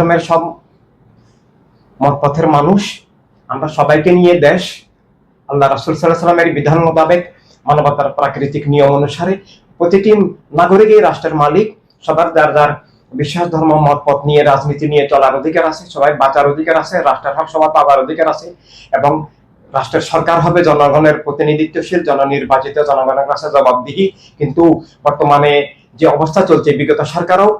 ধর্মের সব মতপথের মানুষ, আমরা সবাইকে নিয়ে দেশ, আল্লাহ রাসুল সাল্লাহ সাল্লামের বিধান মোতাবেক মানবতার প্রাকৃতিক নিয়ম অনুসারে প্রতিটি নাগরিকই রাষ্ট্রের মালিক, সবার যার যার বিশ্বাস, ধর্ম মত পথ নিয়ে, রাজনীতি নিয়ে চলার অধিকার আছে, সবাই বাঁচার অধিকার আছে, রাষ্ট্রের হক সভা পাবার অধিকার আছে এবং রাষ্ট্রের সরকার হবে জনগণের প্রতিনিধিত্বশীল, জননির্বাচিত জনগণের কাছে জবাবদিহি। কিন্তু বর্তমানে যে অবস্থা চলছে, বিগত সরকারও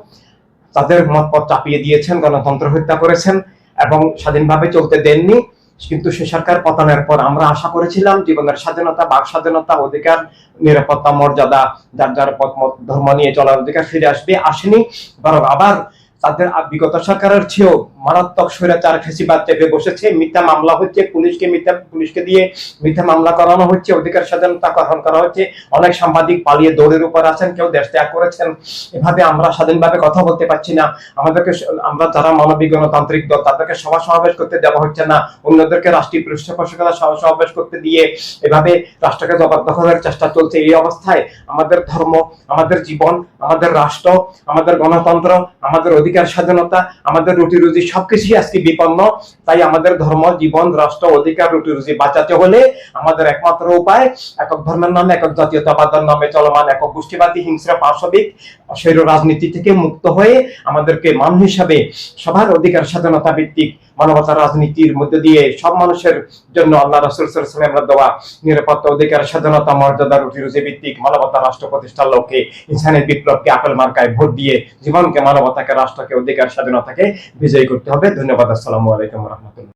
তাদের মতপথ চাপিয়ে দিয়েছেন, গণতন্ত্র হত্যা করেছেন এবং স্বাধীনভাবে চলতে দেননি। কিন্তু সে সরকার পতনের পর আমরা আশা করেছিলাম জীবনের স্বাধীনতা, বাক স্বাধীনতা অধিকার, নিরাপত্তা, মর্যাদা, যার যার পথ ধর্ম নিয়ে চলার অধিকার ফিরে আসবে, আসেনি। বরং আবার তাদের বিগত সরকারের চেয়েও মারাত্মক স্বৈরাচার ফেসিবাদ চেপে বসেছে, মিথ্যা মামলা হচ্ছে, পুলিশকে মিথ্যা, পুলিশকে দিয়ে মিথ্যা মামলা করানো হচ্ছে, অধিকার স্বাধীনতা গ্রহণ করা হচ্ছে। অনেক সাংবাদিক পালিয়ে দৌড়ের উপর আছেন, কেউ দেশ ত্যাগ করেছেন। এভাবে আমরা স্বাধীনভাবে কথা বলতে পারছি না। আমাদেরকে আমরা যারা মানবিক গণতান্ত্রিক দল, তাদেরকে সভা সমাবেশ করতে দেওয়া হচ্ছে না। অন্যদেরকে রাষ্ট্রীয় পৃষ্ঠপোষকতা সভা সমাবেশ করতে দিয়ে এভাবে রাষ্ট্রকে জবরদখলের চেষ্টা চলছে। এই অবস্থায় আমাদের ধর্ম, আমাদের জীবন, আমাদের রাষ্ট্র, আমাদের গণতন্ত্র, আমাদের অধিকার স্বাধীনতা, আমাদের রুটি রুজি সবকিছুই আজকে বিপন্ন। তাই আমাদের ধর্ম, জীবন, রাষ্ট্র, অধিকার, রুটি রুজি বাঁচাতে হলে আমাদের একমাত্র উপায় একক ধর্মের নামে, একক জাতীয়তাবাদের নামে চলমান একক গোষ্ঠীবাদী, হিংস্র পার্শ্ববিক শৈর রাজনীতি থেকে মুক্ত হয়ে আমাদেরকে মানুষ হিসাবে সবার অধিকার স্বাধীনতা ভিত্তিক মানবতার রাজনীতির মধ্যে দিয়ে সব মানুষের জন্য আল্লাহ রাসুল সাল্লামের দেওয়া নিরাপত্তা, অধিকার, স্বাধীনতা, মর্যাদা, রুটি রুজি ভিত্তিক মানবতা রাষ্ট্র প্রতিষ্ঠার লক্ষ্যে, ইনসানের বিপ্লবকে আপেল মার্কায় ভোট দিয়ে জীবনকে, মানবতাকে, রাষ্ট্রকে, অধিকার, স্বাধীনতাকে বিজয়ী করতে হবে। ধন্যবাদ। আসসালামু আলাইকুম রহমতুল্লাহ।